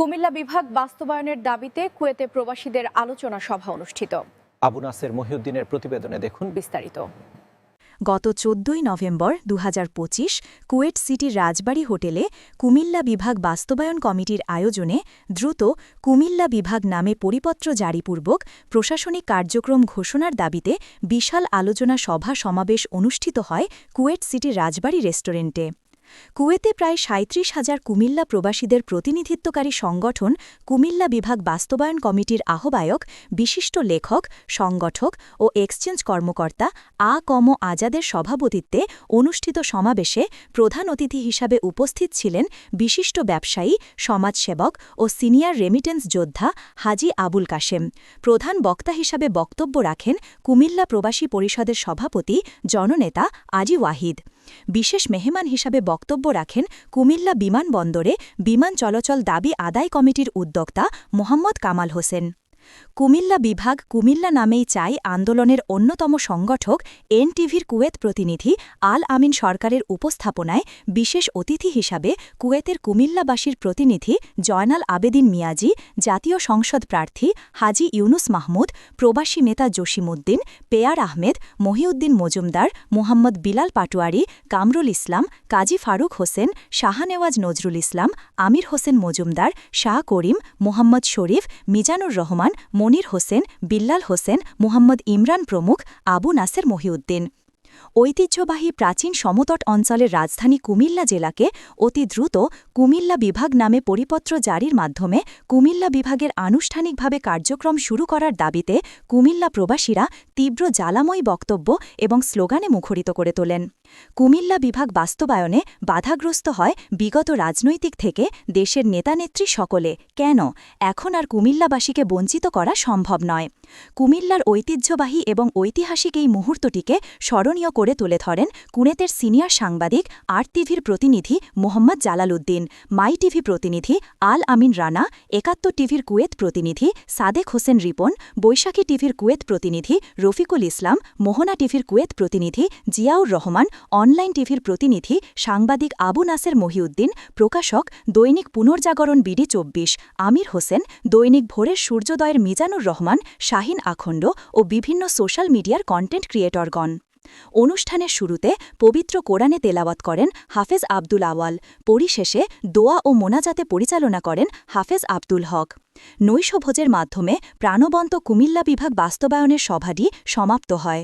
কুমিল্লা বিভাগ বাস্তবায়নের দাবিতে কুয়েতে প্রবাসীদের আলোচনা সভা অনুষ্ঠিত। আবু নাসের মহিউদ্দিনের প্রতিবেদনে দেখুন। বিস্তারিত। গত চোদ্দই নভেম্বর দু হাজার পঁচিশ কুয়েট সিটির রাজবাড়ী হোটেলে কুমিল্লা বিভাগ বাস্তবায়ন কমিটির আয়োজনে দ্রুত কুমিল্লা বিভাগ নামে পরিপত্র জারিপূর্বক প্রশাসনিক কার্যক্রম ঘোষণার দাবিতে বিশাল আলোচনা সভা সমাবেশ অনুষ্ঠিত হয় কুয়েট সিটির রাজবাড়ী রেস্টুরেন্টে। কুয়েতে প্রায় সাঁত্রিশ হাজার কুমিল্লা প্রবাসীদের প্রতিনিধিত্বকারী সংগঠন কুমিল্লা বিভাগ বাস্তবায়ন কমিটির আহ্বায়ক, বিশিষ্ট লেখক, সংগঠক ও এক্সচেঞ্জ কর্মকর্তা আ. কম. আজাদের সভাপতিত্বে অনুষ্ঠিত সমাবেশে প্রধান অতিথি হিসাবে উপস্থিত ছিলেন বিশিষ্ট ব্যবসায়ী, সমাজসেবক ও সিনিয়র রেমিটেন্স যোদ্ধা হাজি আবুল কাশেম। প্রধান বক্তা হিসাবে বক্তব্য রাখেন কুমিল্লা প্রবাসী পরিষদের সভাপতি, জননেতা আজি ওয়াহিদ। বিশেষ মেহমান হিসাবে রাখেন কুমিল্লা বিমানবন্দরে বিমান চলাচল দাবি আদায় কমিটির উদ্যোক্তা মোহাম্মদ কামাল হোসেন। কুমিল্লা বিভাগ কুমিল্লা নামেই চাই আন্দোলনের অন্যতম সংগঠক এনটিভির কুয়েত প্রতিনিধি আল আমিন সরকারের উপস্থাপনায় বিশেষ অতিথি হিসাবে কুয়েতের কুমিল্লাবাসীর প্রতিনিধি জয়নাল আবেদিন মিয়াজি, জাতীয় সংসদ প্রার্থী হাজি ইউনুস মাহমুদ, প্রবাসী নেতা জসিমউদ্দিন, পেয়ার আহমেদ, মহিউদ্দিন মজুমদার, মোহাম্মদ বিলাল পাটোয়ারি, কামরুল ইসলাম, কাজী ফারুক হোসেন, শাহানেওয়াজ নজরুল ইসলাম, আমির হোসেন মজুমদার, শাহ করিম, মোহাম্মদ শরীফ, মিজানুর রহমান মনির হোসেন, বিল্লাল হোসেন, মোহাম্মদ ইমরান প্রমুখ, আবু নাসের মহিউদ্দিন। ঐতিহ্যবাহী প্রাচীন সমতট অঞ্চলের রাজধানী কুমিল্লা জেলাকে অতি দ্রুত কুমিল্লা বিভাগ নামে পরিপত্র জারির মাধ্যমে কুমিল্লা বিভাগের আনুষ্ঠানিকভাবে কার্যক্রম শুরু করার দাবিতে কুমিল্লা প্রবাসীরা তীব্র জ্বালাময়ী বক্তব্য এবং স্লোগানে মুখরিত করে তোলেন। কুমিল্লা বিভাগ বাস্তবায়নে বাধাগ্রস্ত হয় বিগত রাজনৈতিক থেকে দেশের নেতানেত্রী সকলে। কেন? এখন আর কুমিল্লাবাসীকে বঞ্চিত করা সম্ভব নয়। কুমিল্লার ঐতিহ্যবাহী এবং ঐতিহাসিক এই মুহূর্তটিকে স্মরণীয় করে তুলে ধরেন কুনেতের সিনিয়র সাংবাদিক, আর টিভির প্রতিনিধি মোহাম্মদ জালাল উদ্দিন মাই টিভি প্রতিনিধি আল আমিন রানা, একাত্তর টিভির কুয়েত প্রতিনিধি সাদেক হোসেন রিপন, বৈশাখী টিভির কুয়েত প্রতিনিধি রফিকুল ইসলাম, মোহনা টিভির কুয়েত প্রতিনিধি জিয়াউর রহমান অনলাইন টিভির প্রতিনিধি সাংবাদিক আবু নাসের মহিউদ্দিন, প্রকাশক দৈনিক পুনর্জাগরণ বিডি চব্বিশ, আমির হোসেন, দৈনিক ভোরের সূর্যোদয়ের মিজানুর রহমান, শাহিন আখণ্ড ও বিভিন্ন সোশ্যাল মিডিয়ার কন্টেন্ট ক্রিয়েটরগণ। অনুষ্ঠানের শুরুতে পবিত্র কোরআনে তেলাওয়াত করেন হাফেজ আব্দুল আওয়াল। পরিশেষে দোয়া ও মোনাজাতে পরিচালনা করেন হাফেজ আব্দুল হক। নৈশভোজের মাধ্যমে প্রাণবন্ত কুমিল্লা বিভাগ বাস্তবায়নের সভাটি সমাপ্ত হয়।